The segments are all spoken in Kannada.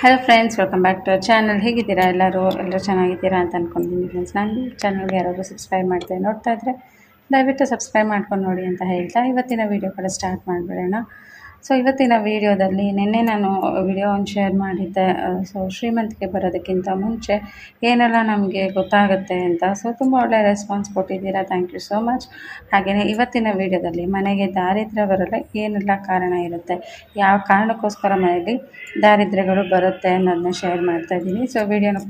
Hello friends welcome back to channel ಹೇಗಿದ್ದೀರಾ ಎಲ್ಲರೂ? ಎಲ್ಲರೂ ಚೆನ್ನಾಗಿದ್ದೀರಾ ಅಂತ ಅಂದ್ಕೊಂಡಿದ್ದೀನಿ ಫ್ರೆಂಡ್ಸ್ ನಾನು ಚಾನಲ್ಗೆ ಯಾರಾದರೂ ಸಬ್ಸ್ಕ್ರೈಬ್ ಮಾಡ್ತೇವೆ ನೋಡ್ತಾ ಇದ್ದರೆ ದಯವಿಟ್ಟು ಸಬ್ಸ್ಕ್ರೈಬ್ ಮಾಡ್ಕೊಂಡು ನೋಡಿ ಅಂತ ಹೇಳ್ತಾ ಇವತ್ತಿನ ವೀಡಿಯೋ ಕೂಡ ಸ್ಟಾರ್ಟ್ ಮಾಡಿಬಿಡೋಣ. ಸೊ ಇವತ್ತಿನ ವಿಡಿಯೋದಲ್ಲಿ ನಿನ್ನೆ ನಾನು ವಿಡಿಯೋವನ್ನು ಶೇರ್ ಮಾಡಿದ್ದೆ. ಸೊ ಶ್ರೀಮಂತಿಗೆ ಬರೋದಕ್ಕಿಂತ ಮುಂಚೆ ಏನೆಲ್ಲ ನಮಗೆ ಗೊತ್ತಾಗುತ್ತೆ ಅಂತ. ಸೊ ತುಂಬ ಒಳ್ಳೆಯ ರೆಸ್ಪಾನ್ಸ್ ಕೊಟ್ಟಿದ್ದೀರಾ. ಥ್ಯಾಂಕ್ ಯು ಸೋ ಮಚ್ ಹಾಗೆಯೇ ಇವತ್ತಿನ ವಿಡಿಯೋದಲ್ಲಿ ಮನೆಗೆ ದಾರಿದ್ರ್ಯ ಬರಲು ಏನೆಲ್ಲ ಕಾರಣ ಇರುತ್ತೆ? ಯಾವ ಕಾರಣಕ್ಕೋಸ್ಕರ ಮನೆಯಲ್ಲಿ ದಾರಿದ್ರ್ಯಗಳು ಬರುತ್ತೆ ಅನ್ನೋದನ್ನ ಶೇರ್ ಮಾಡ್ತಾ ಇದ್ದೀನಿ. ಸೊ ವಿಡಿಯೋನ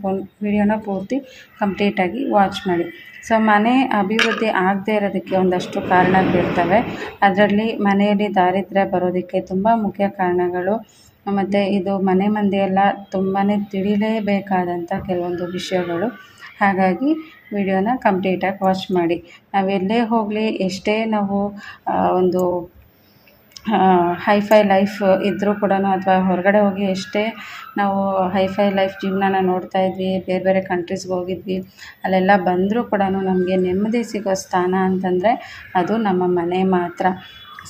ವಿಡಿಯೋನ ಪೂರ್ತಿ ಕಂಪ್ಲೀಟಾಗಿ ವಾಚ್ ಮಾಡಿ. ಸೊ ಮನೆ ಅಭಿವೃದ್ಧಿ ಆಗದೇ ಇರೋದಕ್ಕೆ ಒಂದಷ್ಟು ಕಾರಣಗಳಿರ್ತವೆ ಅದರಲ್ಲಿ ಮನೆಯಲ್ಲಿ ದಾರಿದ್ರ್ಯ ಬರೋದಕ್ಕೆ ತುಂಬ ಮುಖ್ಯ ಕಾರಣಗಳು. ಮತ್ತು ಇದು ಮನೆ ಮಂದಿಯೆಲ್ಲ ತುಂಬಾ ತಿಳಿಲೇಬೇಕಾದಂಥ ಕೆಲವೊಂದು ವಿಷಯಗಳು. ಹಾಗಾಗಿ ವಿಡಿಯೋನ ಕಂಪ್ಲೀಟಾಗಿ ವಾಚ್ ಮಾಡಿ. ನಾವೆಲ್ಲೇ ಹೋಗಲಿ, ಎಷ್ಟೇ ನಾವು ಒಂದು ಹೈಫೈ ಲೈಫ್ ಇದ್ದರೂ ಕೂಡ ಅಥವಾ ಹೊರಗಡೆ ಹೋಗಿ ಎಷ್ಟೇ ನಾವು ಹೈಫೈ ಲೈಫ್ ಜೀವನನ ನೋಡ್ತಾ ಇದ್ವಿ, ಬೇರೆ ಬೇರೆ ಕಂಟ್ರೀಸ್ಗೆ ಹೋಗಿದ್ವಿ, ಅಲ್ಲೆಲ್ಲ ಬಂದರೂ ಕೂಡ ನಮಗೆ ನೆಮ್ಮದಿ ಸಿಗೋ ಸ್ಥಾನ ಅಂತಂದರೆ ಅದು ನಮ್ಮ ಮನೆ ಮಾತ್ರ.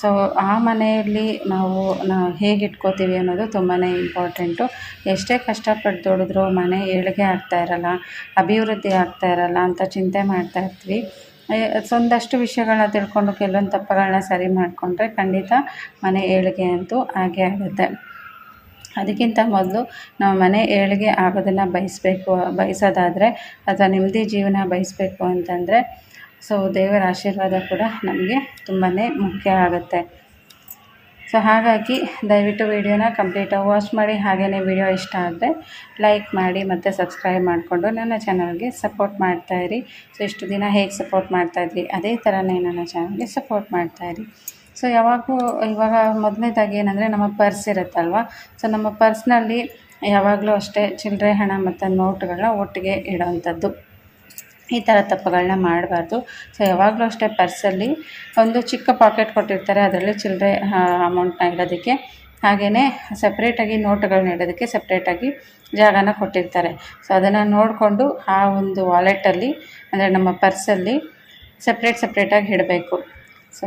ಸೊ ಆ ಮನೆಯಲ್ಲಿ ನಾವು ನಾ ಹೇಗೆ ಇಟ್ಕೋತೀವಿ ಅನ್ನೋದು ತುಂಬಾ ಇಂಪಾರ್ಟೆಂಟು ಎಷ್ಟೇ ಕಷ್ಟಪಟ್ಟು ದುಡಿದ್ರೂ ಮನೆ ಏಳಿಗೆ ಆಗ್ತಾ ಇರಲ್ಲ, ಅಭಿವೃದ್ಧಿ ಆಗ್ತಾ ಇರಲ್ಲ ಅಂತ ಚಿಂತೆ ಮಾಡ್ತಾ ಇರ್ತೀವಿ. ಒಂದಷ್ಟು ವಿಷಯಗಳನ್ನ ತಿಳ್ಕೊಂಡು ಕೆಲವೊಂದು ತಪ್ಪುಗಳನ್ನ ಸರಿ ಮಾಡಿಕೊಂಡ್ರೆ ಖಂಡಿತ ಮನೆ ಏಳಿಗೆ ಅಂತೂ ಆಗೇ ಆಗುತ್ತೆ. ಅದಕ್ಕಿಂತ ಮೊದಲು ನಾವು ಮನೆ ಏಳಿಗೆ ಆಗೋದನ್ನು ಬಯಸಬೇಕು, ಬಯಸೋದಾದರೆ ಅಥವಾ ನೆಮ್ಮದಿ ಜೀವನ ಬಯಸಬೇಕು ಅಂತಂದರೆ ಸೊ ದೇವರ ಆಶೀರ್ವಾದ ಕೂಡ ನಮಗೆ ತುಂಬಾ ಮುಖ್ಯ ಆಗುತ್ತೆ. ಸೊ ಹಾಗಾಗಿ ದಯವಿಟ್ಟು ವಿಡಿಯೋನ ಕಂಪ್ಲೀಟಾಗಿ ವಾಚ್ ಮಾಡಿ. ಹಾಗೆಯೇ ವಿಡಿಯೋ ಇಷ್ಟ ಆದರೆ ಲೈಕ್ ಮಾಡಿ ಮತ್ತು ಸಬ್ಸ್ಕ್ರೈಬ್ ಮಾಡಿಕೊಂಡು ನನ್ನ ಚಾನಲ್ಗೆ ಸಪೋರ್ಟ್ ಮಾಡ್ತಾಯಿರಿ ಸೊ ಇಷ್ಟು ದಿನ ಹೇಗೆ ಸಪೋರ್ಟ್ ಮಾಡ್ತಾಯಿದ್ರಿ ಅದೇ ಥರನೇ ನನ್ನ ಚಾನಲ್ಗೆ ಸಪೋರ್ಟ್ ಮಾಡ್ತಾಯಿರಿ ಸೊ ಯಾವಾಗೂ ಇವಾಗ ಮೊದಲನೇದಾಗಿ ಏನಂದರೆ ನಮ್ಮ ಪರ್ಸ್ ಇರುತ್ತಲ್ವ, ಸೊ ನಮ್ಮ ಪರ್ಸ್ನಲ್ಲಿ ಯಾವಾಗಲೂ ಅಷ್ಟೇ ಚಿಲ್ಲರೆ ಹಣ ಮತ್ತು ನೋಟುಗಳನ್ನ ಒಟ್ಟಿಗೆ ಇಡೋವಂಥದ್ದು ಈ ಥರ ತಪ್ಪುಗಳನ್ನ ಮಾಡಬಾರ್ದು. ಸೊ ಯಾವಾಗಲೂ ಅಷ್ಟೇ ಪರ್ಸಲ್ಲಿ ಒಂದು ಚಿಕ್ಕ ಪಾಕೆಟ್ ಕೊಟ್ಟಿರ್ತಾರೆ. ಅದರಲ್ಲಿ ಚಿಲ್ಲರೆ ಅಮೌಂಟ್ನ ಇಡೋದಕ್ಕೆ. ಹಾಗೆಯೇ ಸಪ್ರೇಟಾಗಿ ನೋಟುಗಳನ್ನ ಇಡೋದಕ್ಕೆ ಸಪ್ರೇಟಾಗಿ ಜಾಗನ ಕೊಟ್ಟಿರ್ತಾರೆ. ಸೊ ಅದನ್ನು ನೋಡಿಕೊಂಡು ಆ ಒಂದು ವಾಲೆಟಲ್ಲಿ ಅಂದರೆ ನಮ್ಮ ಪರ್ಸಲ್ಲಿ ಸಪ್ರೇಟ್ ಸಪ್ರೇಟಾಗಿ ಇಡಬೇಕು. ಸೊ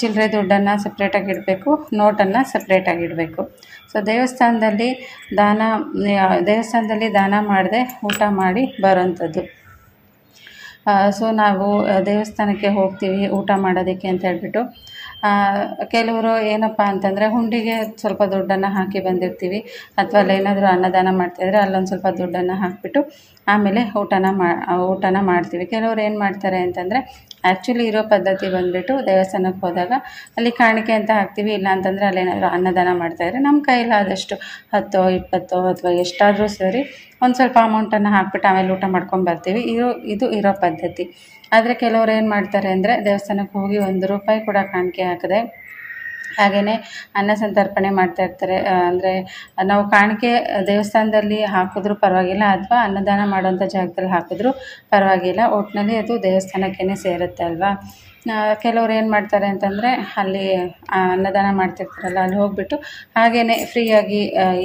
ಚಿಲ್ಲರೆ ದುಡ್ಡನ್ನು ಸಪ್ರೇಟಾಗಿ ಇಡಬೇಕು ನೋಟನ್ನು ಸಪ್ರೇಟಾಗಿ ಇಡಬೇಕು. ಸೊ ದೇವಸ್ಥಾನದಲ್ಲಿ ದಾನ ದೇವಸ್ಥಾನದಲ್ಲಿ ದಾನ ಮಾಡದೆ ಊಟ ಮಾಡಿ ಬರೋವಂಥದ್ದು ಸೊ ನಾವು ದೇವಸ್ಥಾನಕ್ಕೆ ಹೋಗ್ತೀವಿ ಊಟ ಮಾಡೋದಕ್ಕೆ ಅಂತ ಹೇಳ್ಬಿಟ್ಟು. ಕೆಲವರು ಏನಪ್ಪ ಅಂತಂದರೆ ಹುಂಡಿಗೆ ಸ್ವಲ್ಪ ದುಡ್ಡನ್ನು ಹಾಕಿ ಬಂದಿರ್ತೀವಿ. ಅಥವಾ ಅಲ್ಲೇನಾದರೂ ಅನ್ನದಾನ ಮಾಡ್ತಾಯಿದ್ರೆ ಅಲ್ಲೊಂದು ಸ್ವಲ್ಪ ದುಡ್ಡನ್ನು ಹಾಕಿಬಿಟ್ಟು ಆಮೇಲೆ ಊಟನ ಮಾ, ಊಟನ ಮಾಡ್ತೀವಿ. ಕೆಲವ್ರು ಏನು ಮಾಡ್ತಾರೆ ಅಂತಂದರೆ ಆ್ಯಕ್ಚುಲಿ ಇರೋ ಪದ್ಧತಿ ಬಂದುಬಿಟ್ಟು ದೇವಸ್ಥಾನಕ್ಕೆ ಹೋದಾಗ ಅಲ್ಲಿ ಕಾಣಿಕೆ ಅಂತ ಹಾಕ್ತೀವಿ, ಇಲ್ಲ ಅಂತಂದರೆ ಅಲ್ಲೇನಾದರೂ ಅನ್ನದಾನ ಮಾಡ್ತಾಯಿದ್ರೆ ನಮ್ಮ ಕೈಲಾದಷ್ಟು ಹತ್ತೋ, ಇಪ್ಪತ್ತೋ ಅಥವಾ ಎಷ್ಟಾದರೂ ಸರಿ ಒಂದು ಸ್ವಲ್ಪ ಅಮೌಂಟನ್ನು ಹಾಕ್ಬಿಟ್ಟು ಆಮೇಲೆ ಊಟ ಮಾಡ್ಕೊಂಡು ಬರ್ತೀವಿ. ಇರೋ, ಇದು ಇರೋ ಪದ್ಧತಿ. ಆದರೆ ಕೆಲವ್ರು ಏನು ಮಾಡ್ತಾರೆ ಅಂದರೆ ದೇವಸ್ಥಾನಕ್ಕೆ ಹೋಗಿ ಒಂದು ರೂಪಾಯಿ ಕೂಡ ಕಾಣಿಕೆ ಹಾಕದೆ ಹಾಗೆಯೇ ಅನ್ನ ಸಂತರ್ಪಣೆ ಮಾಡ್ತಾ ಇರ್ತಾರೆ. ಅಂದರೆ ನಾವು ಕಾಣಿಕೆ ದೇವಸ್ಥಾನದಲ್ಲಿ ಹಾಕಿದ್ರೂ ಪರವಾಗಿಲ್ಲ, ಅಥವಾ ಅನ್ನದಾನ ಮಾಡೋಂಥ ಜಾಗದಲ್ಲಿ ಹಾಕಿದ್ರು ಪರವಾಗಿಲ್ಲ. ಒಟ್ಟಿನಲ್ಲಿ ಅದು ದೇವಸ್ಥಾನಕ್ಕೇ ಸೇರುತ್ತೆ ಅಲ್ವಾ? ಕೆಲವ್ರು ಏನು ಮಾಡ್ತಾರೆ ಅಂತಂದರೆ ಅಲ್ಲಿ ಅನ್ನದಾನ ಮಾಡ್ತಿರ್ತಾರಲ್ಲ, ಅಲ್ಲಿ ಹೋಗ್ಬಿಟ್ಟು ಹಾಗೇ ಫ್ರೀಯಾಗಿ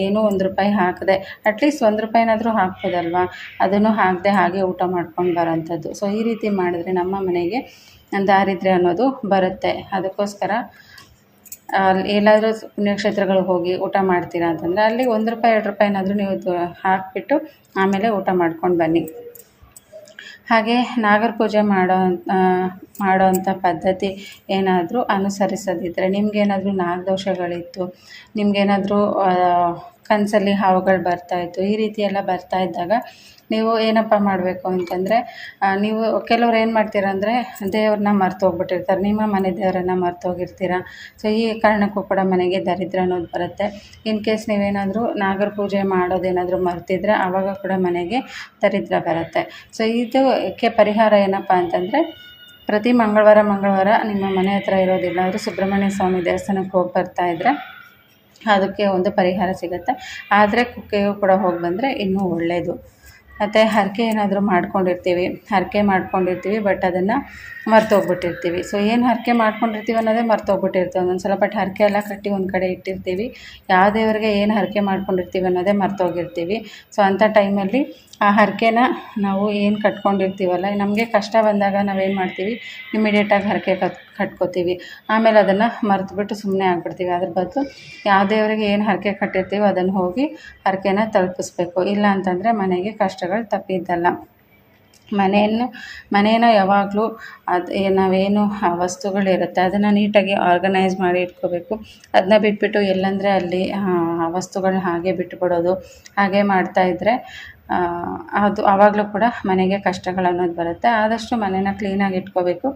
ಏನೂ ಒಂದು ರೂಪಾಯಿ ಹಾಕದೆ ಅಟ್ಲೀಸ್ಟ್ ಒಂದು ರೂಪಾಯಿನಾದರೂ ಹಾಕ್ಬೋದಲ್ವಾ? ಅದನ್ನು ಹಾಕದೆ ಹಾಗೆ ಊಟ ಮಾಡ್ಕೊಂಡು ಬರೋಂಥದ್ದು. ಸೊ ಈ ರೀತಿ ಮಾಡಿದ್ರೆ ನಮ್ಮ ಮನೆಗೆ ದಾರಿದ್ರ್ಯ ಅನ್ನೋದು ಬರುತ್ತೆ. ಅದಕ್ಕೋಸ್ಕರ ಅಲ್ಲಿ ಎಲ್ಲಾದರೂ ಪುಣ್ಯಕ್ಷೇತ್ರಗಳಿಗೆ ಹೋಗಿ ಊಟ ಮಾಡ್ತೀರಾ ಅಂತಂದರೆ ಅಲ್ಲಿ ಒಂದು ರೂಪಾಯಿ, ಎರಡು ರೂಪಾಯಿ ಏನಾದರೂ ನೀವು ಹಾಕಿಬಿಟ್ಟು ಆಮೇಲೆ ಊಟ ಮಾಡ್ಕೊಂಡು ಬನ್ನಿ. ಹಾಗೆ ನಾಗರ ಪೂಜೆ ಮಾಡೋ ಮಾಡೋವಂಥ ಪದ್ಧತಿ ಏನಾದರೂ ಅನುಸರಿಸದಿದ್ದರೆ ನಿಮಗೇನಾದರೂ ನಾಗದೋಷಗಳಿತ್ತು ನಿಮಗೇನಾದರೂ ಕನಸಲ್ಲಿ ಹಾವುಗಳು ಬರ್ತಾಯಿತ್ತು ಈ ರೀತಿ ಎಲ್ಲ ಬರ್ತಾ ಇದ್ದಾಗ ನೀವು ಏನಪ್ಪ ಮಾಡಬೇಕು ಅಂತಂದರೆ ನೀವು ಕೆಲವ್ರು ಏನು ಮಾಡ್ತೀರ ಅಂದರೆ, ದೇವ್ರನ್ನ ಮರ್ತು ಹೋಗ್ಬಿಟ್ಟಿರ್ತಾರೆ ನಿಮ್ಮ ಮನೆ ದೇವರನ್ನ ಮರ್ತು ಹೋಗಿರ್ತೀರ ಸೊ ಈ ಕಾರಣಕ್ಕೂ ಕೂಡ ಮನೆಗೆ ದರಿದ್ರ ಅನ್ನೋದು ಬರುತ್ತೆ. ಇನ್ ಕೇಸ್ ನೀವೇನಾದರೂ ನಾಗರ ಪೂಜೆ ಮಾಡೋದೇನಾದರೂ ಮರ್ತಿದ್ರೆ ಆವಾಗ ಕೂಡ ಮನೆಗೆ ದರಿದ್ರ ಬರುತ್ತೆ. ಸೊ ಇದಕ್ಕೆ ಪರಿಹಾರ ಏನಪ್ಪ ಅಂತಂದರೆ, ಪ್ರತಿ ಮಂಗಳವಾರ ಮಂಗಳವಾರ ನಿಮ್ಮ ಮನೆ ಹತ್ರ ಇರೋದಿಲ್ಲ. ಅವರು ಸುಬ್ರಹ್ಮಣ್ಯ ಸ್ವಾಮಿ ದೇವಸ್ಥಾನಕ್ಕೆ ಹೋಗಿ ಬರ್ತಾ ಇದ್ದರೆ ಅದಕ್ಕೆ ಒಂದು ಪರಿಹಾರ ಸಿಗುತ್ತೆ. ಆದರೆ ಕುಕ್ಕೆಗೂ ಕೂಡ ಹೋಗಿ ಬಂದರೆ ಇನ್ನೂ ಒಳ್ಳೆಯದು ಮತ್ತು ಹರಕೆ ಏನಾದರೂ ಮಾಡ್ಕೊಂಡಿರ್ತೀವಿ, ಹರಕೆ ಮಾಡ್ಕೊಂಡಿರ್ತೀವಿ ಬಟ್ ಅದನ್ನು ಮರ್ತೋಗ್ಬಿಟ್ಟಿರ್ತೀವಿ. ಸೊ ಏನು ಹರಕೆ ಮಾಡ್ಕೊಂಡಿರ್ತೀವಿ ಅನ್ನೋದೇ ಮರ್ತೋಗ್ಬಿಟ್ಟಿರ್ತೀವಿ ಒಂದೊಂದು ಸಲ ಬಟ್ ಹರಕೆ ಎಲ್ಲ ಕಟ್ಟಿ ಒಂದು ಕಡೆ ಇಟ್ಟಿರ್ತೀವಿ. ಯಾವ ದೇವರಿಗೆ ಏನು ಹರಕೆ ಮಾಡ್ಕೊಂಡಿರ್ತೀವಿ ಅನ್ನೋದೇ ಮರ್ತೋಗಿರ್ತೀವಿ. ಸೊ ಅಂಥ ಟೈಮಲ್ಲಿ ಆ ಹರಕೆನ ನಾವು ಏನು ಕಟ್ಕೊಂಡಿರ್ತೀವಲ್ಲ, ನಮಗೆ ಕಷ್ಟ ಬಂದಾಗ ನಾವೇನು ಮಾಡ್ತೀವಿ ಇಮಿಡಿಯೇಟಾಗಿ ಹರಕೆ ಕಟ್, ಕಟ್ಕೋತೀವಿ. ಆಮೇಲೆ ಅದನ್ನು ಮರೆತುಬಿಟ್ಟು ಸುಮ್ಮನೆ ಆಗಿಬಿಡ್ತೀವಿ. ಅದ್ರ ಬದಲು ಯಾವ ದೇವರಿಗೆ ಏನು ಹರಕೆ ಕಟ್ಟಿರ್ತೀವೋ ಅದನ್ನು ಹೋಗಿ ಹರಕೆನ ತಲುಪಿಸ್ಬೇಕು. ಇಲ್ಲ ಅಂತಂದರೆ ಮನೆಗೆ ಕಷ್ಟಗಳು ತಪ್ಪಿದ್ದಲ್ಲ. ಮನೆಯನ್ನು, ಮನೇನ ಯಾವಾಗಲೂ ಅದು ನಾವೇನು ವಸ್ತುಗಳಿರುತ್ತೆ, ಅದನ್ನು ನೀಟಾಗಿ ಆರ್ಗನೈಸ್ ಮಾಡಿ ಇಟ್ಕೋಬೇಕು. ಅದನ್ನ ಬಿಟ್ಬಿಟ್ಟು ಎಲ್ಲಂದರೆ ಅಲ್ಲಿ ವಸ್ತುಗಳನ್ನ ಹಾಗೆ ಬಿಟ್ಬಿಡೋದು, ಹಾಗೆ ಮಾಡ್ತಾಯಿದ್ರೆ ಅದು ಆವಾಗಲೂ ಕೂಡ ಮನೆಗೆ ಕಷ್ಟಗಳು ಅನ್ನೋದು ಬರುತ್ತೆ. ಆದಷ್ಟು ಮನೇನ ಕ್ಲೀನಾಗಿ ಇಟ್ಕೋಬೇಕು.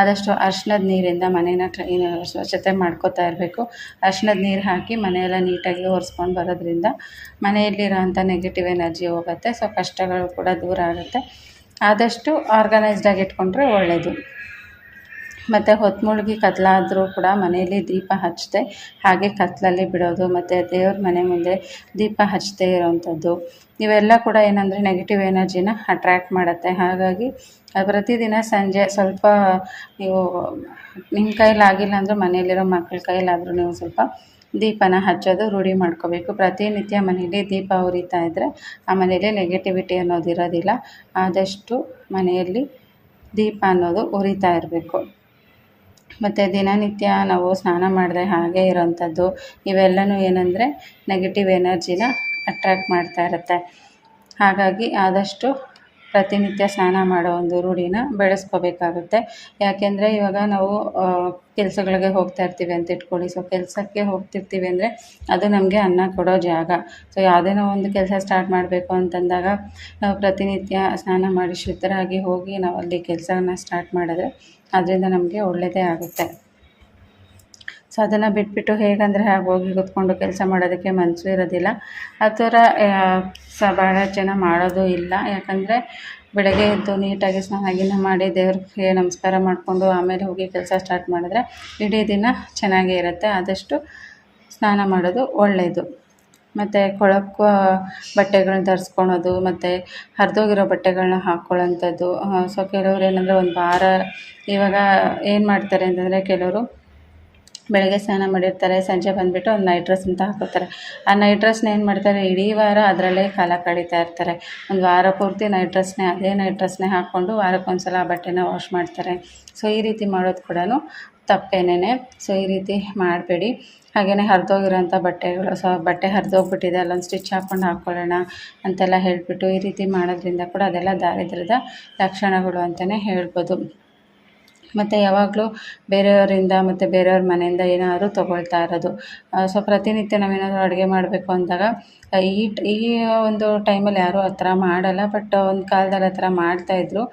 ಆದಷ್ಟು ಅರ್ಶಿನದ ನೀರಿಂದ ಮನೇನ ಕ್ಲೀನ್ ಸ್ವಚ್ಛತೆ ಮಾಡ್ಕೋತಾ ಇರಬೇಕು. ಅರ್ಶಿನದ ನೀರು ಹಾಕಿ ಮನೆಯೆಲ್ಲ ನೀಟಾಗಿ ಒರೆಸ್ಕೊಂಡು ಬರೋದ್ರಿಂದ ಮನೆಯಲ್ಲಿರೋಂಥ ನೆಗೆಟಿವ್ ಎನರ್ಜಿ ಹೋಗುತ್ತೆ. ಸೊ ಕಷ್ಟಗಳು ಕೂಡ ದೂರ ಆಗುತ್ತೆ. ಆದಷ್ಟು ಆರ್ಗನೈಸ್ಡಾಗಿ ಇಟ್ಕೊಂಡ್ರೆ ಒಳ್ಳೆಯದು ಮತ್ತು ಹೊತ್ತು ಮುಳುಗಿ ಕತ್ಲಾದರೂ ಕೂಡ ಮನೆಯಲ್ಲಿ ದೀಪ ಹಚ್ಚದೆ. ಹಾಗೆ ಕತ್ತಲಲ್ಲಿ ಬಿಡೋದು, ಮತ್ತು ದೇವ್ರ ಮನೆ ಮುಂದೆ ದೀಪ ಹಚ್ಚದೇ ಇರೋವಂಥದ್ದು. ಇವೆಲ್ಲ ಕೂಡ ಏನಂದರೆ ನೆಗೆಟಿವ್ ಎನರ್ಜಿನ ಅಟ್ರ್ಯಾಕ್ಟ್ ಮಾಡುತ್ತೆ. ಹಾಗಾಗಿ ಪ್ರತಿದಿನ ಸಂಜೆ ಸ್ವಲ್ಪ ನೀವು ನಿಮ್ಮ ಕೈಲಿ ಆಗಿಲ್ಲ ಅಂದರೆ ಮನೆಯಲ್ಲಿರೋ ಮಕ್ಕಳ ಕೈಲಾದರೂ ನೀವು ಸ್ವಲ್ಪ ದೀಪನ ಹಚ್ಚೋದು, ರೂಢಿ ಮಾಡ್ಕೋಬೇಕು. ಪ್ರತಿನಿತ್ಯ ಮನೆಯಲ್ಲಿ ದೀಪ ಉರಿತಾ ಇದ್ದರೆ ಆ ಮನೆಯಲ್ಲಿ ನೆಗೆಟಿವಿಟಿ ಅನ್ನೋದು ಇರೋದಿಲ್ಲ. ಆದಷ್ಟು ಮನೆಯಲ್ಲಿ ದೀಪ ಅನ್ನೋದು ಉರಿತಾ ಇರಬೇಕು. ಮತ್ತು ದಿನನಿತ್ಯ ನಾವು ಸ್ನಾನ ಮಾಡದೆ ಹಾಗೆ ಇರೋವಂಥದ್ದು ಇವೆಲ್ಲವೂ ಏನಂದರೆ ನೆಗೆಟಿವ್ ಎನರ್ಜಿನ ಅಟ್ರ್ಯಾಕ್ಟ್ ಮಾಡ್ತಾ ಇರುತ್ತೆ. ಹಾಗಾಗಿ ಆದಷ್ಟು ಪ್ರತಿನಿತ್ಯ ಸ್ನಾನ ಮಾಡೋ ಒಂದು ರೂಢಿನ ಬೆಳೆಸ್ಕೋಬೇಕಾಗುತ್ತೆ. ಯಾಕೆಂದರೆ ಇವಾಗ ನಾವು ಕೆಲಸಗಳಿಗೆ ಹೋಗ್ತಾ ಇರ್ತೀವಿ ಅಂತ ಇಟ್ಕೊಳ್ಳಿ. ಸೊ ಕೆಲಸಕ್ಕೆ ಹೋಗ್ತಿರ್ತೀವಿ ಅಂದರೆ ಅದು ನಮಗೆ ಅನ್ನ ಕೊಡೋ ಜಾಗ. ಸೊ ಯಾವುದೇ ಒಂದು ಕೆಲಸ ಸ್ಟಾರ್ಟ್ ಮಾಡಬೇಕು ಅಂತಂದಾಗ ನಾವು ಪ್ರತಿನಿತ್ಯ ಸ್ನಾನ ಮಾಡಿ ಶುದ್ಧರಾಗಿ ಹೋಗಿ ನಾವು ಅಲ್ಲಿ ಕೆಲಸನ ಸ್ಟಾರ್ಟ್ ಮಾಡಿದ್ರೆ ಅದರಿಂದ ನಮಗೆ ಒಳ್ಳೆಯದೇ ಆಗುತ್ತೆ. ಸೊ ಅದನ್ನು ಬಿಟ್ಬಿಟ್ಟು ಹೇಗಂದರೆ ಹಾಗೆ ಹೋಗಿ ಕುತ್ಕೊಂಡು ಕೆಲಸ ಮಾಡೋದಕ್ಕೆ ಮನಸ್ಸು ಇರೋದಿಲ್ಲ. ಆ ಥರ ಸ ಭಾಳ ಜನ ಮಾಡೋದು ಇಲ್ಲ. ಯಾಕಂದರೆ ಬೆಳಗ್ಗೆ ಎದ್ದು ನೀಟಾಗಿ ಸ್ನಾನ ಮಾಡಿ ದೇವ್ರಿಗೆ ನಮಸ್ಕಾರ ಮಾಡಿಕೊಂಡು ಆಮೇಲೆ ಹೋಗಿ ಕೆಲಸ ಸ್ಟಾರ್ಟ್ ಮಾಡಿದ್ರೆ ಇಡೀ ದಿನ ಚೆನ್ನಾಗೇ ಇರುತ್ತೆ. ಆದಷ್ಟು ಸ್ನಾನ ಮಾಡೋದು ಒಳ್ಳೆಯದು ಮತ್ತು ಕೊಳಕು ಬಟ್ಟೆಗಳನ್ನ ಧರಿಸ್ಕೊಳೋದು ಮತ್ತು ಹರಿದೋಗಿರೋ ಬಟ್ಟೆಗಳನ್ನ ಹಾಕ್ಕೊಳ್ಳೋಂಥದ್ದು ಸೊ ಕೆಲವ್ರು ಏನಂದರೆ ಒಂದು ವಾರ ಇವಾಗ ಏನು ಮಾಡ್ತಾರೆ ಅಂತಂದರೆ ಕೆಲವರು ಬೆಳಗ್ಗೆ ಸ್ನಾನ ಮಾಡಿರ್ತಾರೆ, ಸಂಜೆ ಬಂದುಬಿಟ್ಟು ಒಂದು ನೈಟ್ ಡ್ರೆಸ್ ಅಂತ ಹಾಕೋತಾರೆ ಆ ನೈಟ್ ಡ್ರೆಸ್ನ ಏನು ಮಾಡ್ತಾರೆ, ಇಡೀ ವಾರ ಅದರಲ್ಲೇ ಕಾಲ ಕಳೀತಾ ಇರ್ತಾರೆ. ಒಂದು ವಾರ ಪೂರ್ತಿ ನೈಟ್ ಡ್ರೆಸ್ನೇ ಅದೇ ನೈಟ್ ಡ್ರೆಸ್ನೇ ಹಾಕ್ಕೊಂಡು ವಾರಕ್ಕೊಂದ್ಸಲ ಆ ಬಟ್ಟೆನ ವಾಶ್ ಮಾಡ್ತಾರೆ. ಸೊ ಈ ರೀತಿ ಮಾಡೋದು ಕೂಡ ತಪ್ಪೇನೇ ಸೊ ಈ ರೀತಿ ಮಾಡಬೇಡಿ. ಹಾಗೆಯೇ ಹರಿದೋಗಿರೋಂಥ ಬಟ್ಟೆಗಳು, ಸೊ, ಬಟ್ಟೆ ಹರಿದೋಗ್ಬಿಟ್ಟಿದೆ, ಅಲ್ಲೊಂದು ಸ್ಟಿಚ್ ಹಾಕ್ಕೊಂಡು ಹಾಕ್ಕೊಳ್ಳೋಣ ಅಂತೆಲ್ಲ ಹೇಳಿಬಿಟ್ಟು ಈ ರೀತಿ ಮಾಡೋದ್ರಿಂದ ಕೂಡ ಅದೆಲ್ಲ ದಾರಿದ್ರ್ಯದ ಲಕ್ಷಣಗಳು ಅಂತಲೇ ಹೇಳ್ಬೋದು. ಮತ್ತು ಯಾವಾಗಲೂ ಬೇರೆಯವರಿಂದ ಮತ್ತು ಬೇರೆಯವ್ರ ಮನೆಯಿಂದ ಏನಾದರೂ ತೊಗೊಳ್ತಾ ಇರೋದು. ಸೊ ಪ್ರತಿನಿತ್ಯ ನಾವೇನಾದರೂ ಅಡುಗೆ ಮಾಡಬೇಕು ಅಂದಾಗ ಈ ಈ ಒಂದು ಟೈಮಲ್ಲಿ ಯಾರೂ ಆ ಥರ ಮಾಡಲ್ಲ ಬಟ್ ಒಂದು ಕಾಲ್ದಲ್ಲಿ ಆ ಥರ ಮಾಡ್ತಾಯಿದ್ರು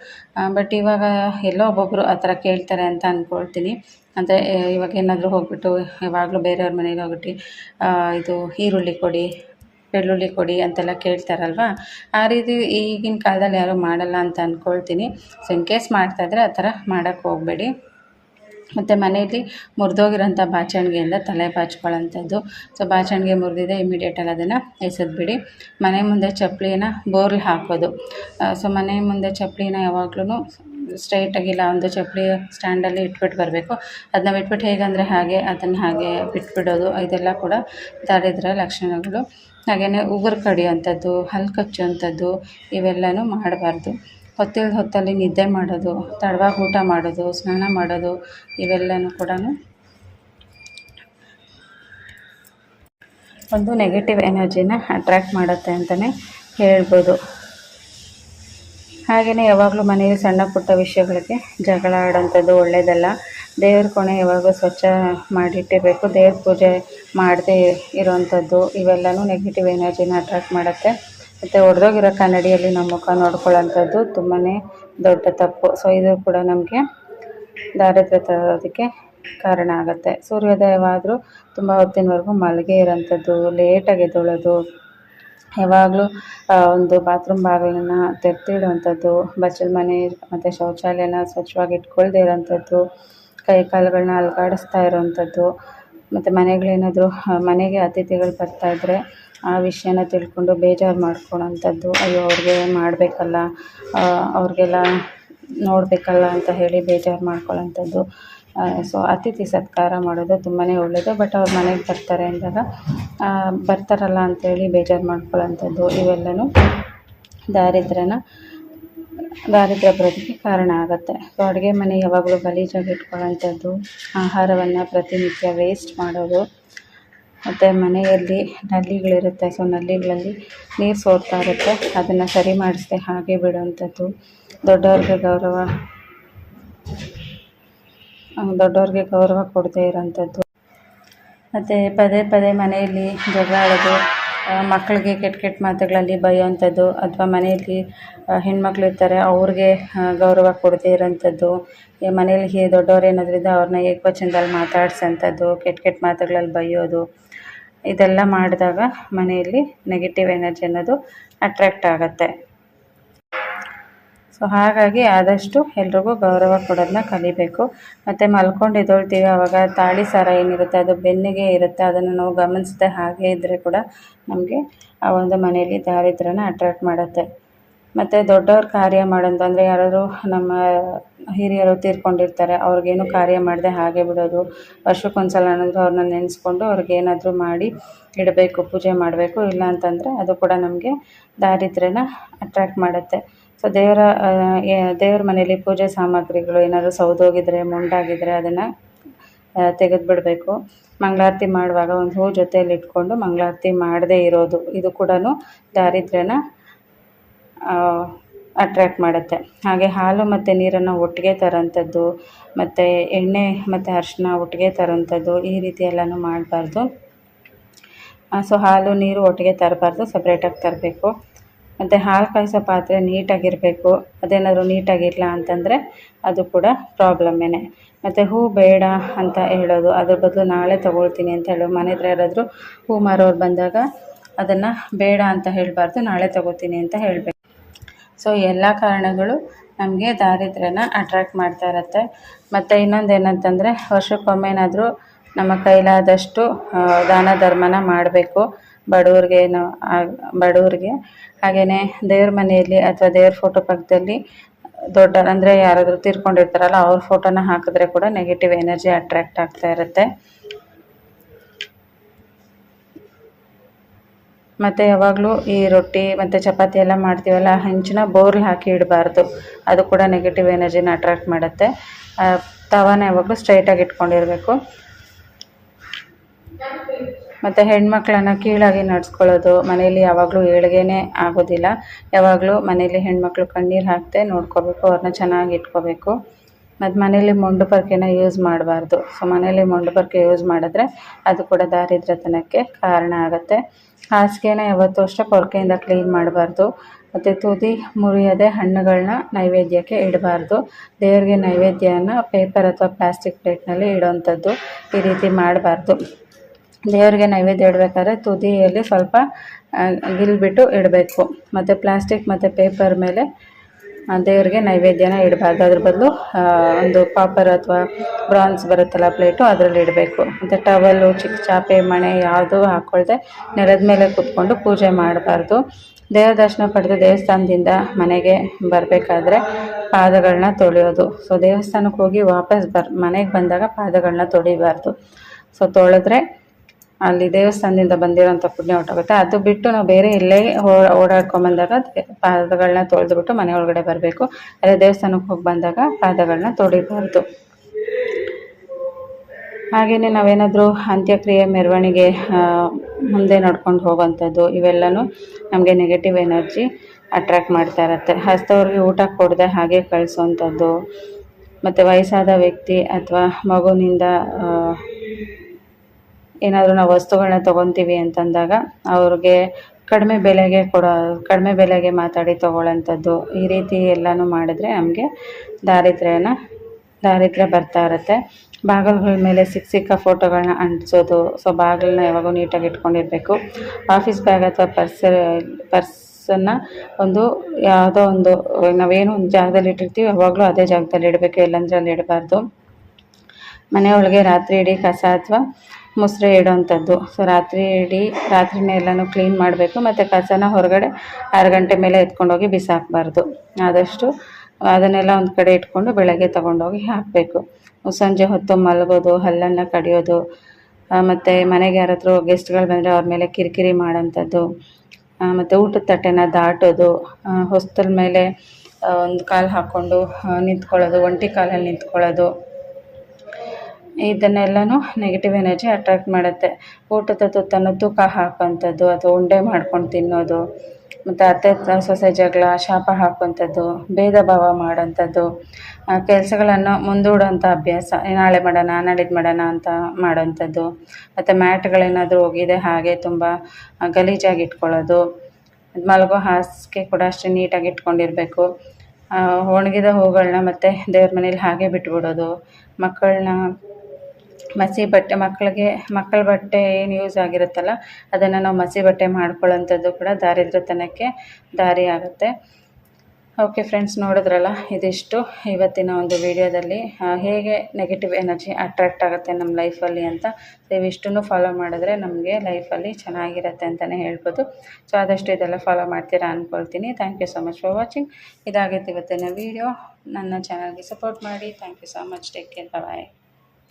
ಬಟ್ ಇವಾಗ ಎಲ್ಲೋ ಒಬ್ಬೊಬ್ಬರು ಆ ಥರ ಕೇಳ್ತಾರೆ ಅಂತ ಅಂದ್ಕೊಳ್ತೀನಿ ಅಂದರೆ ಇವಾಗ ಏನಾದರೂ ಹೋಗ್ಬಿಟ್ಟು ಯಾವಾಗಲೂ ಬೇರೆಯವ್ರ ಮನೆಗೆ ಹೋಗ್ಬಿಟ್ಟು ಇದು ಈರುಳ್ಳಿ ಕೊಡಿ ಬೆಳ್ಳುಳ್ಳಿ ಕೊಡಿ ಅಂತೆಲ್ಲ ಕೇಳ್ತಾರಲ್ವ? ಆ ರೀತಿ ಈಗಿನ ಕಾಲದಲ್ಲಿ ಯಾರೂ ಮಾಡಲ್ಲ ಅಂತ ಅಂದ್ಕೊಳ್ತೀನಿ ಸೊ ಇನ್ ಕೇಸ್ ಮಾಡ್ತಾಯಿದ್ರೆ ಆ ಥರ ಮಾಡೋಕ್ಕೆ ಹೋಗಬೇಡಿ. ಮತ್ತು ಮನೆಯಲ್ಲಿ ಮುರಿದೋಗಿರೋಂಥ ಬಾಚಣಿಗೆಯಿಂದ ತಲೆ ಬಾಚ್ಕೊಳ್ಳೋಂಥದ್ದು. ಸೊ ಬಾಚಣಿಗೆ ಮುರಿದಿದೆ ಇಮಿಡಿಯೇಟಾಗಿ ಅದನ್ನು ಎಸೆದ್ಬಿಡಿ. ಮನೆ ಮುಂದೆ ಚಪ್ಪಲಿನ ಬೋರ್ಲ್ ಹಾಕೋದು. ಸೊ ಮನೆ ಮುಂದೆ ಚಪ್ಪಲಿನ ಯಾವಾಗ್ಲೂ ಸ್ಟ್ರೈಟಾಗಿಲ್ಲ ಒಂದು ಚಪ್ಪಲಿ ಸ್ಟ್ಯಾಂಡಲ್ಲಿ ಇಟ್ಬಿಟ್ಟು ಬರಬೇಕು. ಅದನ್ನ ಬಿಟ್ಬಿಟ್ಟು ಹೇಗಂದರೆ ಹಾಗೆ, ಅದನ್ನು ಹಾಗೆ ಬಿಟ್ಬಿಡೋದು, ಇದೆಲ್ಲ ಕೂಡ ದಾರಿದ್ರ ಲಕ್ಷಣಗಳು. ಹಾಗೆಯೇ ಉಗುರು ಕಡಿಯುವಂಥದ್ದು ಹಲ್ಲು ಕಚ್ಚುವಂಥದ್ದು ಇವೆಲ್ಲವೂ ಮಾಡಬಾರ್ದು. ಹೊತ್ತಿಲ್ದ ಹೊತ್ತಲ್ಲಿ ನಿದ್ದೆ ಮಾಡೋದು, ತಡವಾಗಿ ಊಟ ಮಾಡೋದು, ಸ್ನಾನ ಮಾಡೋದು ಇವೆಲ್ಲವೂ ಕೂಡ ಒಂದು ನೆಗೆಟಿವ್ ಎನರ್ಜಿನ ಅಟ್ರ್ಯಾಕ್ಟ್ ಮಾಡುತ್ತೆ ಅಂತಲೇ ಹೇಳ್ಬೋದು. ಹಾಗೆಯೇ ಯಾವಾಗಲೂ ಮನೆಯಲ್ಲಿ ಸಣ್ಣ ಪುಟ್ಟ ವಿಷಯಗಳಿಗೆ ಜಗಳ ಆಡೋಂಥದ್ದು ಒಳ್ಳೆಯದಲ್ಲ ದೇವ್ರ ಕೋಣೆ ಯಾವಾಗಲೂ ಸ್ವಚ್ಛ ಮಾಡಿಟ್ಟಿರಬೇಕು. ದೇವ್ರ ಪೂಜೆ ಮಾಡದೇ ಇರೋವಂಥದ್ದು ಇವೆಲ್ಲವೂ ನೆಗೆಟಿವ್ ಎನರ್ಜಿನ ಅಟ್ರಾಕ್ಟ್ ಮಾಡುತ್ತೆ. ಮತ್ತು ಹೊಡೆದೋಗಿರೋ ಕನ್ನಡಿಯಲ್ಲಿ ನಮ್ಮ ಮುಖ ನೋಡ್ಕೊಳ್ಳೋಂಥದ್ದು ತುಂಬಾ ದೊಡ್ಡ ತಪ್ಪು. ಸೊ ಇದು ಕೂಡ ನಮಗೆ ದಾರಿದ್ರ್ಯ ತರೋದಕ್ಕೆ ಕಾರಣ ಆಗುತ್ತೆ. ಸೂರ್ಯೋದಯವಾದರೂ ತುಂಬ ಹೊತ್ತಿನವರೆಗೂ ಮಲಗೇ ಇರೋಂಥದ್ದು ಲೇಟಾಗಿ ಎದ್ದೇಳೋದು ಯಾವಾಗಲೂ ಒಂದು ಬಾತ್ರೂಮ್ ಬಾಗಿಲನ್ನ ತೆರೆದಿಡುವಂಥದ್ದು, ಬಚ್ಚಲ ಮನೆ ಮತ್ತು ಶೌಚಾಲಯನ ಸ್ವಚ್ಛವಾಗಿ ಇಟ್ಕೊಳ್ದೇ ಇರೋಂಥದ್ದು ಕೈ ಕಾಲುಗಳನ್ನ ಅಲುಗಾಡಿಸ್ತಾ ಇರೋವಂಥದ್ದು, ಮತ್ತು ಮನೆಗಳೇನಾದರೂ ಮನೆಗೆ ಅತಿಥಿಗಳು ಬರ್ತಾ ಬರ್ತಾಯಿದ್ರೆ ಆ ವಿಷಯನ ತಿಳ್ಕೊಂಡು ಬೇಜಾರು ಮಾಡ್ಕೊಳೋಂಥದ್ದು, ಅಯ್ಯೋ ಅವ್ರಿಗೆ ಮಾಡಬೇಕಲ್ಲ ಅವ್ರಿಗೆಲ್ಲ ನೋಡಬೇಕಲ್ಲ ಅಂತ ಹೇಳಿ ಬೇಜಾರು ಮಾಡ್ಕೊಳ್ಳೋಂಥದ್ದು ಸೊ ಅತಿಥಿ ಸತ್ಕಾರ ಮಾಡೋದು ತುಂಬಾ ಒಳ್ಳೆಯದು ಬಟ್ ಅವ್ರು ಮನೆಗೆ ಬರ್ತಾರೆ ಅಂದಾಗ ಬರ್ತಾರಲ್ಲ ಅಂಥೇಳಿ ಬೇಜಾರು ಮಾಡ್ಕೊಳ್ಳೋಂಥದ್ದು ಇವೆಲ್ಲವೂ ದಾರಿದ್ರ್ಯನ, ದಾರಿದ್ರ್ಯ ಬರೋದಕ್ಕೆ ಕಾರಣ ಆಗುತ್ತೆ. ಸೊ ಅಡುಗೆ ಮನೆ ಯಾವಾಗಲೂ ಗಲೀಜಾಗಿ ಇಟ್ಕೊಳ್ಳೋಂಥದ್ದು ಆಹಾರವನ್ನು ಪ್ರತಿನಿತ್ಯ ವೇಸ್ಟ್ ಮಾಡೋದು, ಮತ್ತು ಮನೆಯಲ್ಲಿ ನಲ್ಲಿಗಳಿರುತ್ತೆ. ಸೊ ನಲ್ಲಿಗಳಲ್ಲಿ ನೀರು ಸೋರ್ತಾ ಇರುತ್ತೆ. ಅದನ್ನು ಸರಿ ಮಾಡಿಸದೆ ಹಾಗೆ ಬಿಡೋವಂಥದ್ದು ದೊಡ್ಡವ್ರಿಗೆ ಗೌರವ ದೊಡ್ಡವ್ರಿಗೆ ಗೌರವ ಕೊಡದೇ ಇರೋಂಥದ್ದು. ಮತ್ತು ಪದೇ ಪದೇ ಮನೆಯಲ್ಲಿ ಜಗಳ ಆಡೋದು ಮಕ್ಕಳಿಗೆ ಕೆಟ್ಟ ಕೆಟ್ಟ ಮಾತುಗಳಲ್ಲಿ ಬೈಯೋವಂಥದ್ದು ಅಥವಾ ಮನೆಯಲ್ಲಿ ಹೆಣ್ಮಕ್ಳು ಇರ್ತಾರೆ, ಅವ್ರಿಗೆ ಗೌರವ ಕೊಡದೇ ಇರೋಂಥದ್ದು. ಮನೆಯಲ್ಲಿ ಹೇ ದೊಡ್ಡವ್ರು ಏನಾದರೂ ಇದ್ದರೆ ಅವ್ರನ್ನ ಏಕವಚನದಲ್ಲಿ ಮಾತಾಡ್ಸೋಂಥದ್ದು, ಕೆಟ್ಟ ಕೆಟ್ಟ ಮಾತುಗಳಲ್ಲಿ ಬೈಯೋದು, ಇದೆಲ್ಲ ಮಾಡಿದಾಗ ಮನೆಯಲ್ಲಿ ನೆಗೆಟಿವ್ ಎನರ್ಜಿ ಅನ್ನೋದು ಅಟ್ರ್ಯಾಕ್ಟ್ ಆಗುತ್ತೆ. ಸೊ ಹಾಗಾಗಿ ಆದಷ್ಟು ಎಲ್ರಿಗೂ ಗೌರವ ಕೊಡೋದನ್ನ ಕಲಿಬೇಕು. ಮತ್ತು ಮಲ್ಕೊಂಡು ಎದ್ದೊಳ್ತೀವಿ ಆವಾಗ ತಾಳಿ ಸಾರ ಏನಿರುತ್ತೆ, ಅದು ಬೆನ್ನಿಗೆ ಇರುತ್ತೆ, ಅದನ್ನು ನಾವು ಗಮನಿಸದೆ ಹಾಗೆ ಇದ್ದರೆ ಕೂಡ ನಮಗೆ ಆ ಒಂದು ಮನೆಯಲ್ಲಿ ದಾರಿದ್ರ್ಯನ ಅಟ್ರ್ಯಾಕ್ಟ್ ಮಾಡುತ್ತೆ. ಮತ್ತು ದೊಡ್ಡವ್ರ ಕಾರ್ಯ ಮಾಡೋದು ಅಂದರೆ ಯಾರಾದರೂ ನಮ್ಮ ಹಿರಿಯರು ತೀರ್ಕೊಂಡಿರ್ತಾರೆ, ಅವ್ರಿಗೇನು ಕಾರ್ಯ ಮಾಡದೆ ಹಾಗೆ ಬಿಡೋದು. ವರ್ಷಕ್ಕೊಂದು ಸಲ ಅವ್ರನ್ನ ನೆನೆಸ್ಕೊಂಡು ಅವ್ರಿಗೇನಾದರೂ ಮಾಡಿ ಇಡಬೇಕು, ಪೂಜೆ ಮಾಡಬೇಕು, ಇಲ್ಲ ಅಂತಂದರೆ ಅದು ಕೂಡ ನಮಗೆ ದಾರಿದ್ರ್ಯನ ಅಟ್ರ್ಯಾಕ್ಟ್ ಮಾಡುತ್ತೆ. ಸೊ ದೇವರ ದೇವ್ರ ಮನೇಲಿ ಪೂಜೆ ಸಾಮಗ್ರಿಗಳು ಏನಾದರೂ ಸೌದೋಗಿದ್ರೆ, ಮುಂಡಾಗಿದ್ರೆ ಅದನ್ನು ತೆಗೆದು ಬಿಡಬೇಕು ಮಂಗಳಾರತಿ ಮಾಡುವಾಗ ಒಂದು ಹೂ ಜೊತೆಯಲ್ಲಿ ಇಟ್ಕೊಂಡು ಮಂಗಳಾರತಿ ಮಾಡದೇ ಇರೋದು, ಇದು ಕೂಡ ದಾರಿದ್ರ್ಯನ ಅಟ್ರ್ಯಾಕ್ಟ್ ಮಾಡುತ್ತೆ. ಹಾಗೆ ಹಾಲು ಮತ್ತು ನೀರನ್ನು ಒಟ್ಟಿಗೆ ತರೋಂಥದ್ದು ಮತ್ತು ಎಣ್ಣೆ ಮತ್ತು ಅರಿಶಿನ ಒಟ್ಟಿಗೆ ತರೋಂಥದ್ದು ಈ ರೀತಿ ಎಲ್ಲನೂ ಮಾಡಬಾರ್ದು. ಸೊ ಹಾಲು, ನೀರು ಒಟ್ಟಿಗೆ ತರಬಾರ್ದು ಸಪ್ರೇಟಾಗಿ ತರಬೇಕು. ಮತ್ತು ಹಾಲು ಕಾಯಿಸೋ ಪಾತ್ರೆ ನೀಟಾಗಿರಬೇಕು. ಅದೇನಾದರೂ ನೀಟಾಗಿಲ್ಲ ಅಂತಂದರೆ ಅದು ಕೂಡ ಪ್ರಾಬ್ಲಮ್ಮೇನೆ ಮತ್ತು ಹೂ ಬೇಡ ಅಂತ ಹೇಳೋದು, ಅದ್ರ ಬದಲು ನಾಳೆ ತೊಗೊಳ್ತೀನಿ ಅಂತ ಹೇಳೋ ಮನೆ ಹತ್ರ ಯಾರಾದರೂ ಹೂ ಮಾರೋರು ಬಂದಾಗ ಅದನ್ನು ಬೇಡ ಅಂತ ಹೇಳಬಾರ್ದು, ನಾಳೆ ತೊಗೋತೀನಿ ಅಂತ ಹೇಳಬೇಕು. ಸೊ ಎಲ್ಲ ಕಾರಣಗಳು ನಮಗೆ ದಾರಿದ್ರ್ಯನ ಅಟ್ರ್ಯಾಕ್ಟ್ ಮಾಡ್ತಾ ಇರುತ್ತೆ. ಮತ್ತು ಇನ್ನೊಂದು ಏನಂತಂದರೆ ವರ್ಷಕ್ಕೊಮ್ಮೆನಾದರೂ ನಮ್ಮ ಕೈಲಾದಷ್ಟು ದಾನ ಧರ್ಮನ ಮಾಡಬೇಕು. ಬಡವ್ರಿಗೆ ನಾವು ಬಡವ್ರಿಗೆ ಹಾಗೆಯೇ ದೇವ್ರ ಮನೆಯಲ್ಲಿ ಅಥವಾ ದೇವ್ರ ಫೋಟೋ ಪಕ್ಕದಲ್ಲಿ ದೊಡ್ಡ, ಅಂದರೆ ಯಾರಾದರೂ ತೀರ್ಕೊಂಡಿರ್ತಾರಲ್ಲ, ಅವ್ರ ಫೋಟೋನ ಹಾಕಿದ್ರೆ ಕೂಡ ನೆಗೆಟಿವ್ ಎನರ್ಜಿ ಅಟ್ರ್ಯಾಕ್ಟ್ ಆಗ್ತಾ ಇರುತ್ತೆ. ಮತ್ತು ಯಾವಾಗಲೂ ಈ ರೊಟ್ಟಿ ಮತ್ತು ಚಪಾತಿ ಎಲ್ಲ ಮಾಡ್ತೀವಲ್ಲ, ಹೆಂಚಿನ ಬೋರ್ಲ್ ಹಾಕಿ ಇಡಬಾರ್ದು. ಅದು ಕೂಡ ನೆಗೆಟಿವ್ ಎನರ್ಜಿನ ಅಟ್ರಾಕ್ಟ್ ಮಾಡುತ್ತೆ. ತವಾನ ಯಾವಾಗಲೂ ಸ್ಟ್ರೈಟಾಗಿ ಇಟ್ಕೊಂಡಿರಬೇಕು. ಮತ್ತು ಹೆಣ್ಮಕ್ಳನ್ನ ಕೀಳಾಗಿ ನಡ್ಸ್ಕೊಳ್ಳೋದು ಮನೇಲಿ ಯಾವಾಗಲೂ ಏಳ್ಗೆನೇ ಆಗೋದಿಲ್ಲ. ಯಾವಾಗಲೂ ಮನೇಲಿ ಹೆಣ್ಮಕ್ಳು ಕಣ್ಣೀರು ಹಾಕದೆ ನೋಡ್ಕೋಬೇಕು ಅವ್ರನ್ನ ಚೆನ್ನಾಗಿ ಇಟ್ಕೋಬೇಕು. ಮತ್ತು ಮನೇಲಿ ಮೊಂಡು ಪರ್ಕೆನ ಯೂಸ್ ಮಾಡಬಾರ್ದು. ಸೊ ಮನೇಲಿ ಮೊಂಡು ಪರ್ಕೆ ಯೂಸ್ ಮಾಡಿದ್ರೆ ಅದು ಕೂಡ ದಾರಿದ್ರ್ಯತನಕ್ಕೆ ಕಾರಣ ಆಗುತ್ತೆ. ಹಾಸಿಗೆನ ಯಾವತ್ತೂ ಅಷ್ಟೇ ಪೊರ್ಕೆಯಿಂದ ಕ್ಲೀನ್ ಮಾಡಬಾರ್ದು. ಮತ್ತು ತುದಿ ಮುರಿಯದೆ ಹಣ್ಣುಗಳನ್ನ ನೈವೇದ್ಯಕ್ಕೆ ಇಡಬಾರ್ದು. ದೇವರಿಗೆ ನೈವೇದ್ಯನ ಪೇಪರ್ ಅಥವಾ ಪ್ಲಾಸ್ಟಿಕ್ ಪ್ಲೇಟ್ನಲ್ಲಿ ಇಡೋವಂಥದ್ದು ಈ ರೀತಿ ಮಾಡಬಾರ್ದು. ದೇವರಿಗೆ ನೈವೇದ್ಯ ಇಡಬೇಕಾದ್ರೆ ತುದಿಯಲ್ಲಿ ಸ್ವಲ್ಪ ಗಿಲ್ಬಿಟ್ಟು ಇಡಬೇಕು. ಮತ್ತು ಪ್ಲಾಸ್ಟಿಕ್ ಮತ್ತು ಪೇಪರ್ ಮೇಲೆ ದೇವರಿಗೆ ನೈವೇದ್ಯನ ಇಡಬಾರ್ದು. ಅದ್ರ ಬದಲು ಒಂದು ಪಾಪರ್ ಅಥವಾ ಬ್ರಾನ್ಸ್ ಬರುತ್ತಲ್ಲ ಪ್ಲೇಟು, ಅದರಲ್ಲಿ ಇಡಬೇಕು. ಮತ್ತು ಟವಲ್ಲು ಚಿಕ್ಕ ಚಾಪೆ, ಮಣೆ ಯಾವುದು ಹಾಕ್ಕೊಳ್ದೆ ನೆಲದ ಮೇಲೆ ಕೂತ್ಕೊಂಡು ಪೂಜೆ ಮಾಡಬಾರ್ದು. ದೇವರ ದರ್ಶನ ಪಡೆದು ದೇವಸ್ಥಾನದಿಂದ ಮನೆಗೆ ಬರಬೇಕಾದ್ರೆ ಪಾದಗಳನ್ನ ತೊಳೆಯೋದು. ಸೊ ದೇವಸ್ಥಾನಕ್ಕೆ ಹೋಗಿ ವಾಪಸ್ ಬರ್, ಮನೆಗೆ ಬಂದಾಗ ಪಾದಗಳನ್ನ ತೊಳಿಬಾರ್ದು. ಸೊ ತೊಳೆದ್ರೆ ಅಲ್ಲಿ ದೇವಸ್ಥಾನದಿಂದ ಬಂದಿರೋಂಥ ಪುಣ್ಯ ಹೊಟ್ಟೋಗುತ್ತೆ ಅದು ಬಿಟ್ಟು ನಾವು ಬೇರೆ ಎಲ್ಲೇ ಓಡಾಡ್ಕೊಂಬಂದಾಗ ಪಾದಗಳನ್ನ ತೊಳೆದ್ಬಿಟ್ಟು ಮನೆ ಒಳಗಡೆ ಬರಬೇಕು. ಅದೇ ದೇವಸ್ಥಾನಕ್ಕೆ ಹೋಗಿ ಬಂದಾಗ ಪಾದಗಳನ್ನ ತೊಡಿಬಾರ್ದು ಹಾಗೆಯೇ ನಾವೇನಾದರೂ ಅಂತ್ಯಕ್ರಿಯೆ, ಮೆರವಣಿಗೆ ಮುಂದೆ ನಡ್ಕೊಂಡು ಹೋಗೋವಂಥದ್ದು ಇವೆಲ್ಲವೂ ನಮಗೆ ನೆಗೆಟಿವ್ ಎನರ್ಜಿ ಅಟ್ರ್ಯಾಕ್ಟ್ ಮಾಡ್ತಾ ಇರುತ್ತೆ. ಹಸ್ತವ್ರಿಗೆ ಊಟ ಕೊಡದೆ ಹಾಗೆ ಕಳಿಸೋವಂಥದ್ದು ಮತ್ತು ವಯಸ್ಸಾದ ವ್ಯಕ್ತಿ ಅಥವಾ ಮಗುವಿನಿಂದ ಏನಾದರೂ ನಾವು ವಸ್ತುಗಳನ್ನ ತೊಗೊತೀವಿ ಅಂತಂದಾಗ ಅವ್ರಿಗೆ ಕಡಿಮೆ ಬೆಲೆಗೆ ಕೊಡೋ, ಕಡಿಮೆ ಬೆಲೆಗೆ ಮಾತಾಡಿ ತೊಗೊಳ್ಳೋಂಥದ್ದು ಈ ರೀತಿ ಎಲ್ಲನೂ ಮಾಡಿದ್ರೆ ನಮಗೆ ದಾರಿದ್ರ್ಯನ, ದಾರಿದ್ರ್ಯ ಬರ್ತಾ ಇರುತ್ತೆ. ಬಾಗಿಲುಗಳ ಮೇಲೆ ಸಿಕ್ಕ ಸಿಕ್ಕ ಫೋಟೋಗಳನ್ನ ಅಂಟಿಸೋದು, ಸೊ ಬಾಗಿಲನ್ನ ಯಾವಾಗೂ ನೀಟಾಗಿ ಇಟ್ಕೊಂಡಿರಬೇಕು. ಆಫೀಸ್ ಬ್ಯಾಗ್ ಅಥವಾ ಪರ್ಸ್, ಪರ್ಸನ್ನು ಒಂದು ಯಾವುದೋ ಒಂದು, ನಾವೇನು ಒಂದು ಜಾಗದಲ್ಲಿ ಇಟ್ಟಿರ್ತೀವಿ, ಯಾವಾಗಲೂ ಅದೇ ಜಾಗದಲ್ಲಿ ಇಡಬೇಕು, ಇಲ್ಲಾಂದರೆ ಅಲ್ಲಿ ಇಡಬಾರ್ದು. ಮನೆಯೊಳಗೆ ರಾತ್ರಿ ಇಡೀ ಕಸ ಅಥವಾ ಮುಸ್ರೆ ಇಡೋವಂಥದ್ದು ಸೊ ರಾತ್ರಿ ಇಡೀ ರಾತ್ರಿನೇ ಎಲ್ಲನೂ ಕ್ಲೀನ್ ಮಾಡಬೇಕು. ಮತ್ತು ಕಸನ ಹೊರಗಡೆ ಆರು ಗಂಟೆ ಮೇಲೆ ಎತ್ಕೊಂಡೋಗಿ ಬಿಸಾಕಬಾರ್ದು. ಆದಷ್ಟು ಅದನ್ನೆಲ್ಲ ಒಂದು ಕಡೆ ಇಟ್ಕೊಂಡು ಬೆಳಗ್ಗೆ ತೊಗೊಂಡೋಗಿ ಹಾಕಬೇಕು. ಸಂಜೆ ಹೊತ್ತು ಮಲಗೋದು, ಹಲ್ಲನ್ನು ಕಡಿಯೋದು ಮತ್ತು ಮನೆಗೆ ಯಾರಾದರೂ ಗೆಸ್ಟ್ಗಳು ಬಂದರೆ ಅವ್ರ ಮೇಲೆ ಕಿರಿಕಿರಿ ಮಾಡೋಂಥದ್ದು ಮತ್ತು ಊಟದ ತಟ್ಟೆನ ದಾಟೋದು ಹೊಸ್ತಲ ಮೇಲೆ ಒಂದು ಕಾಲು ಹಾಕ್ಕೊಂಡು ನಿಂತ್ಕೊಳ್ಳೋದು, ಒಂಟಿ ಕಾಲಲ್ಲಿ ನಿಂತ್ಕೊಳ್ಳೋದು ಇದನ್ನೆಲ್ಲನೂ ನೆಗೆಟಿವ್ ಎನರ್ಜಿ ಅಟ್ರಾಕ್ಟ್ ಮಾಡುತ್ತೆ. ಊಟದ ತುತ್ತನ್ನು ತೂಕ ಹಾಕೋಂಥದ್ದು ಅಥವಾ ಉಂಡೆ ಮಾಡ್ಕೊಂಡು ತಿನ್ನೋದು, ಮತ್ತು ಅತ್ತೆ ಸೊಸೆ ಜಗಳ, ಶಾಪ ಹಾಕುವಂಥದ್ದು, ಭೇದ ಭಾವ ಮಾಡೋಂಥದ್ದು ಕೆಲಸಗಳನ್ನು ಮುಂದೂಡೋಂಥ ಅಭ್ಯಾಸ. ನಾಳೆ ಮಾಡೋಣ ನಾಡಿದ್ದು ಮಾಡೋಣ ಅಂತ ಮಾಡೋಂಥದ್ದು ಮತ್ತು ಮ್ಯಾಟ್ಗಳೇನಾದರೂ ಹೋಗಿದೆ ಹಾಗೆ ತುಂಬ ಗಲೀಜಾಗಿ ಇಟ್ಕೊಳ್ಳೋದು. ಮಲಗೋ ಹಾಸಿಗೆ ಕೂಡ ಅಷ್ಟೇ ನೀಟಾಗಿ ಇಟ್ಕೊಂಡಿರಬೇಕು. ಒಣಗಿದ ಹೂಗಳನ್ನ ಮತ್ತು ದೇವ್ರ ಮನೇಲಿ ಹಾಗೆ ಬಿಟ್ಬಿಡೋದು. ಮಕ್ಕಳನ್ನ ಮಸಿ ಬಟ್ಟೆ ಮಕ್ಕಳಿಗೆ, ಮಕ್ಕಳ ಬಟ್ಟೆ ಏನು ಯೂಸ್ ಆಗಿರುತ್ತಲ್ಲ, ಅದನ್ನು ನಾವು ಮಸಿ ಬಟ್ಟೆ ಮಾಡ್ಕೊಳ್ಳೋಂಥದ್ದು ಕೂಡ ದಾರಿದ್ರತನಕ್ಕೆ ದಾರಿ ಆಗುತ್ತೆ. ಓಕೆ ಫ್ರೆಂಡ್ಸ್ ನೋಡಿದ್ರಲ್ಲ, ಇದಿಷ್ಟು ಇವತ್ತಿನ ಒಂದು ವಿಡಿಯೋದಲ್ಲಿ ಹೇಗೆ ನೆಗೆಟಿವ್ ಎನರ್ಜಿ ಅಟ್ರ್ಯಾಕ್ಟ್ ಆಗುತ್ತೆ ನಮ್ಮ ಲೈಫಲ್ಲಿ ಅಂತ. ಇವಿಷ್ಟನ್ನು ಫಾಲೋ ಮಾಡಿದ್ರೆ ನಮಗೆ ಲೈಫಲ್ಲಿ ಚೆನ್ನಾಗಿರುತ್ತೆ ಅಂತಲೇ ಹೇಳ್ಬೋದು. ಸೊ ಆದಷ್ಟು ಇದೆಲ್ಲ ಫಾಲೋ ಮಾಡ್ತೀರಾ ಅಂದ್ಕೊಳ್ತೀನಿ thank you so much for watching ಇದಾಗಿತ್ತು ಇವತ್ತಿನ ವೀಡಿಯೋ ನನ್ನ ಚಾನಲ್ಗೆ ಸಪೋರ್ಟ್ ಮಾಡಿ. Thank you so much take care bye